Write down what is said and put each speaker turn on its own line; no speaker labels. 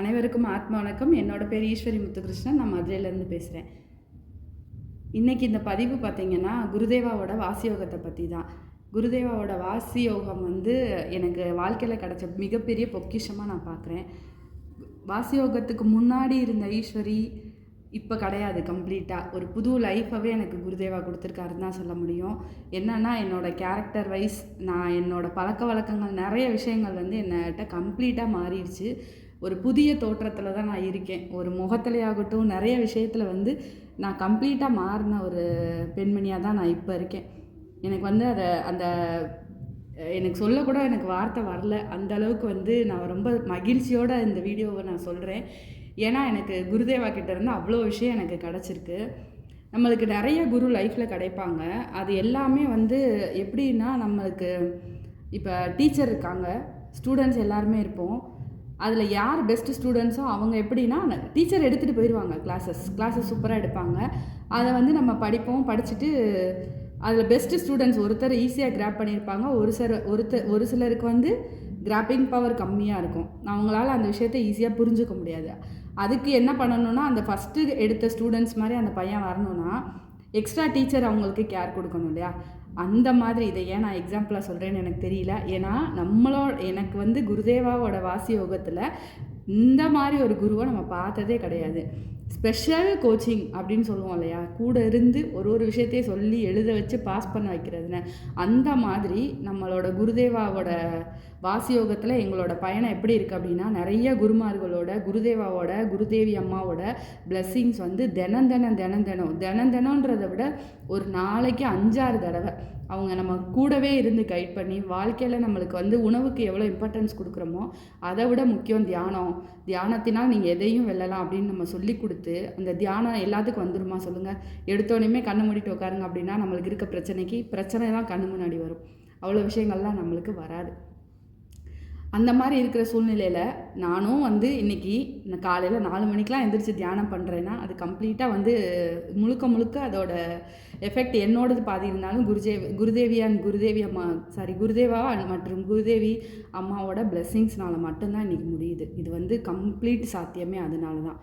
அனைவருக்கும் ஆத்ம வணக்கம். என்னோட பேர் ஈஸ்வரி முத்துகிருஷ்ணன். நான் மதுரையிலேருந்து பேசுகிறேன் இன்றைக்கி இந்த பதிவு பார்த்தீங்கன்னா குருதேவாவோட வாசியோகத்தை பற்றி தான் குருதேவாவோட வாசி யோகம் வந்து எனக்கு வாழ்க்கையில் கிடைச்ச மிகப்பெரிய பொக்கிஷமாக நான் பார்க்குறேன் வாசியோகத்துக்கு முன்னாடி இருந்த ஈஸ்வரி இப்போ கிடையாது கம்ப்ளீட்டாக ஒரு புது லைஃபவே எனக்கு குருதேவா கொடுத்துருக்காருன்னு தான் சொல்ல முடியும். என்னன்னா என்னோட கேரக்டர் வைஸ் நான் என்னோட பழக்க வழக்கங்கள் நிறைய விஷயங்கள் வந்து என்னகிட்ட கம்ப்ளீட்டாக மாறிடுச்சு. ஒரு புதிய தோற்றத்தில் தான் நான் இருக்கேன். ஒரு முகத்திலேயாகட்டும் நிறைய விஷயத்தில் வந்து நான் கம்ப்ளீட்டாக மாறின ஒரு பெண்மணியாக தான் நான் இப்போ இருக்கேன். எனக்கு வந்து அதை அந்த எனக்கு சொல்லக்கூட எனக்கு வார்த்தை வரல. அந்த அளவுக்கு வந்து நான் ரொம்ப மகிழ்ச்சியோடு இந்த வீடியோவை நான் சொல்கிறேன் ஏன்னா எனக்கு குருதேவா கிட்டேருந்து அவ்வளோ விஷயம் எனக்கு கிடச்சிருக்கு. நம்மளுக்கு நிறைய குரு லைஃப்பில் கிடைப்பாங்க. அது எல்லாமே வந்து எப்படின்னா நம்மளுக்கு இப்போ டீச்சர் இருக்காங்க. ஸ்டூடெண்ட்ஸ் எல்லாருமே இருப்போம். அதில் யார் பெஸ்ட் ஸ்டூடெண்ட்ஸோ அவங்க எப்படின்னா டீச்சர் எடுத்துகிட்டு போயிடுவாங்க கிளாஸஸ் கிளாஸஸ் சூப்பராக எடுப்பாங்க. அதை வந்து நம்ம படிப்போம் படிச்சுட்டு அதில் பெஸ்ட்டு ஸ்டூடெண்ட்ஸ் ஒருத்தர் ஈஸியாக கிராப் பண்ணியிருப்பாங்க. ஒரு சில ஒருத்தர் ஒரு சிலருக்கு வந்து கிராப்பிங் பவர் கம்மியாக இருக்கும். அவங்களால அந்த விஷயத்தை ஈஸியாக புரிஞ்சுக்க முடியாது. அதுக்கு என்ன பண்ணணும்னா அந்த ஃபஸ்ட்டு எடுத்த ஸ்டூடெண்ட்ஸ் மாதிரி அந்த பையன் வரணும்னா எக்ஸ்ட்ரா டீச்சர் அவங்களுக்கு கேர் கொடுக்கணும் இல்லையா? அந்த மாதிரி இதை ஏன் நான் எக்ஸாம்பிளாக சொல்கிறேன்னு எனக்கு தெரியல. ஏன்னா நம்மளோட எனக்கு வந்து குருதேவாவோட வாசி யோகத்தில் இந்த மாதிரி ஒரு குருவை நம்ம பார்த்ததே கிடையாது. ஸ்பெஷல் கோச்சிங் அப்படின்னு சொல்லுவோம் இல்லையா? கூட இருந்து ஒரு ஒரு விஷயத்தையும் சொல்லி எழுத வச்சு பாஸ் பண்ண வைக்கிறதுன்னு. அந்த மாதிரி நம்மளோட குருதேவாவோட வாசியோகத்தில் எங்களோட பயணம் எப்படி இருக்குது அப்படின்னா நிறைய குருமார்களோட குருதேவாவோட குருதேவி அம்மாவோட பிளெஸ்ஸிங்ஸ் வந்து தினம் தினம் தினம் தினம் தினம் தினம்ன்றதை விட ஒரு நாளைக்கு அஞ்சாறு தடவை. அவங்க நம்ம கூடவே இருந்து கைட் பண்ணி வாழ்க்கையில் நம்மளுக்கு வந்து உணவுக்கு எவ்வளோ இம்பார்ட்டன்ஸ் கொடுக்குறோமோ அதை விட முக்கியம் தியானம். தியானத்தினால் நீங்கள் எதையும் வெல்லலாம் அப்படின்னு நம்ம சொல்லி கொடுத்து அந்த தியானம் எல்லாத்துக்கும் வந்துருமா சொல்லுங்கள் எடுத்தோடனே கண்ணு மூடிட்டு உட்காருங்க அப்படின்னா நம்மளுக்கு இருக்க பிரச்சனைக்கு பிரச்சனை தான் கண்ணு முன்னாடி வரும். அவ்வளோ விஷயங்கள்லாம் நம்மளுக்கு வராது. அந்த மாதிரி இருக்கிற சூழ்நிலையில் நானும் வந்து இன்றைக்கி இந்த காலையில் நாலு மணிக்கெலாம் எந்திரிச்சு தியானம் பண்ணுறேன்னா அது கம்ப்ளீட்டாக வந்து முழுக்க முழுக்க அதோட எஃபெக்ட் என்னோடது பாதி இருந்தாலும் குருஜே குருதேவி அண்ட் குருதேவி அம்மா சாரி குருதேவா மற்றும் குருதேவி அம்மாவோட பிளெஸ்ஸிங்ஸ்னால மட்டும்தான் இன்றைக்கி முடியுது. இது வந்து கம்ப்ளீட் சாத்தியமே அதனால தான்